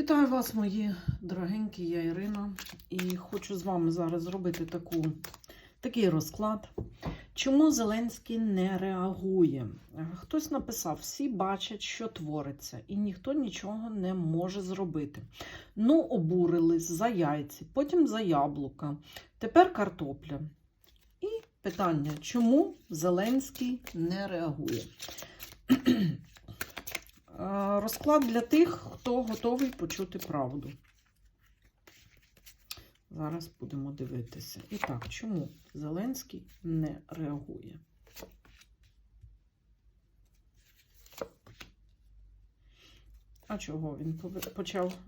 Вітаю вас, мої дорогенькі, я Ірина, і хочу з вами зараз зробити таку, такий розклад. Чому Зеленський не реагує? Е, Хтось написав: всі бачать, що твориться, і ніхто нічого не може зробити. Ну, обурились за яйці, потім за яблука, тепер картопля. І питання: чому Зеленський не реагує? Розклад для тих, хто готовий почути правду. Зараз будемо дивитися. І так, чому Зеленський не реагує? А чого він почав,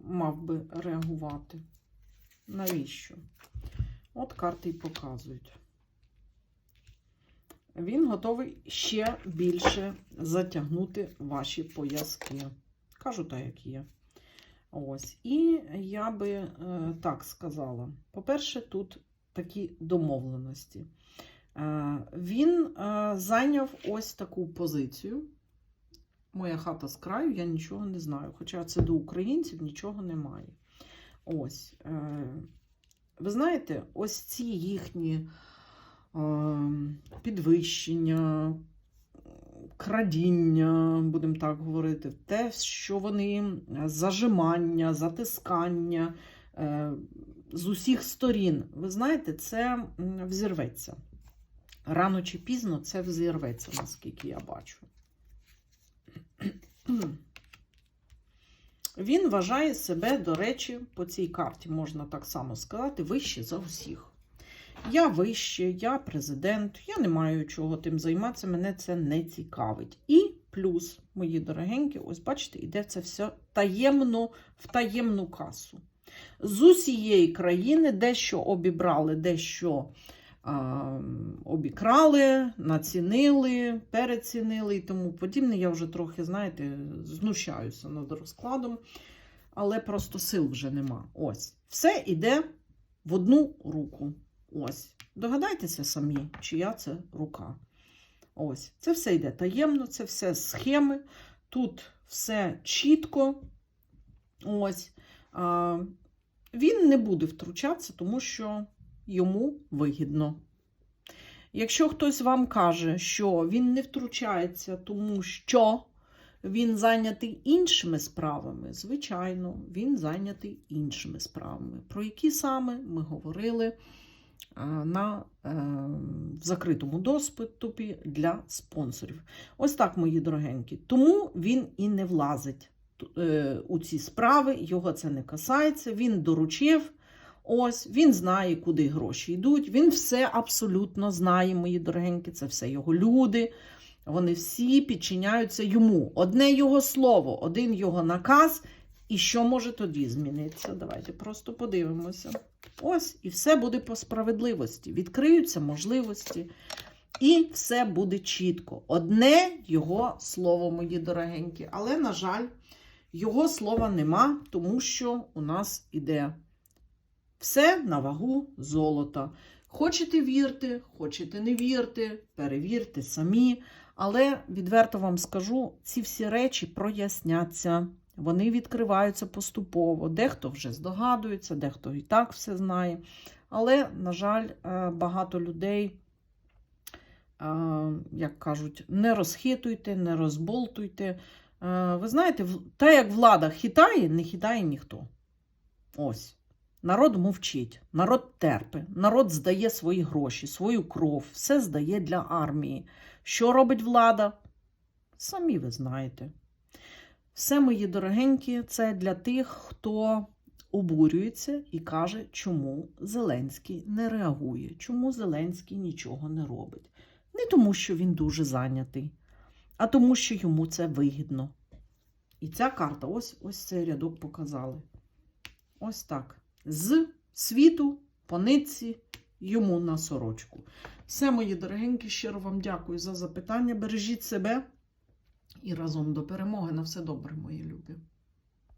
мав би реагувати? Навіщо? От карти й показують. Він готовий ще більше затягнути ваші пояски. Кажу так, як є. Ось. І я би е, так сказала: по-перше, тут такі домовленості. Е, він е, зайняв ось таку позицію. Моя хата з краю, я нічого не знаю. Хоча це до українців нічого немає. Ось. Е, ви знаєте, ось ці їхні підвищення, крадіння, будемо так говорити, те, що вони зажимання, затискання е, з усіх сторін. Ви знаєте, це взірветься. Рано чи пізно це взірветься, наскільки я бачу. Він вважає себе, до речі, по цій карті можна так само сказати, вище за усіх. Я вище, я президент, я не маю чого тим займатися, мене це не цікавить. І плюс, мої дорогенькі, ось бачите, іде це все таємно в таємну касу. З усієї країни дещо обібрали, дещо а, обікрали, націнили, перецінили і тому подібне. Я вже трохи, знаєте, знущаюся над розкладом, але просто сил вже нема. Ось. Все йде в одну руку. Ось. Догадайтеся самі, чия це рука. Ось. Це все йде таємно, це все схеми. Тут все чітко. Ось. А, він не буде втручатися, тому що йому вигідно. Якщо хтось вам каже, що він не втручається, тому що він зайнятий іншими справами, звичайно, він зайнятий іншими справами. Про які саме ми говорили на е, в закритому доступі для спонсорів. Ось так, мої дорогенькі. Тому він і не влазить е, у ці справи, його це не касається, він доручив. Ось, він знає, куди гроші йдуть. Він все абсолютно знає, мої дорогенькі, це все його люди. Вони всі підчиняються йому. Одне його слово, один його наказ. І що може тоді змінитися? Давайте просто подивимося. Ось, і все буде по справедливості. Відкриються можливості, і все буде чітко. Одне його слово, мої дорогенькі. Але, на жаль, його слова нема, тому що у нас іде все на вагу золота. Хочете вірте, хочете не вірте, перевірте самі. Але відверто вам скажу, ці всі речі проясняться. Вони відкриваються поступово. Дехто вже здогадується, дехто і так все знає. Але, на жаль, е, багато людей, е, як кажуть, не розхитуйте, не розболтуйте. Е, Ви знаєте, та як влада хитає, не хитає ніхто. Ось. Народ мовчить, народ терпе, народ здає свої гроші, свою кров, все здає для армії. Що робить влада? Самі ви знаєте. Все, мої дорогенькі, це для тих, хто обурюється і каже, чому Зеленський не реагує, чому Зеленський нічого не робить. Не тому, що він дуже зайнятий, а тому, що йому це вигідно. І ця карта, ось ось цей рядок показали. Ось так. З світу по нитці йому на сорочку. Все, мої дорогенькі, щиро вам дякую за запитання. Бережіть себе і разом до перемоги. На все добре, мої любі.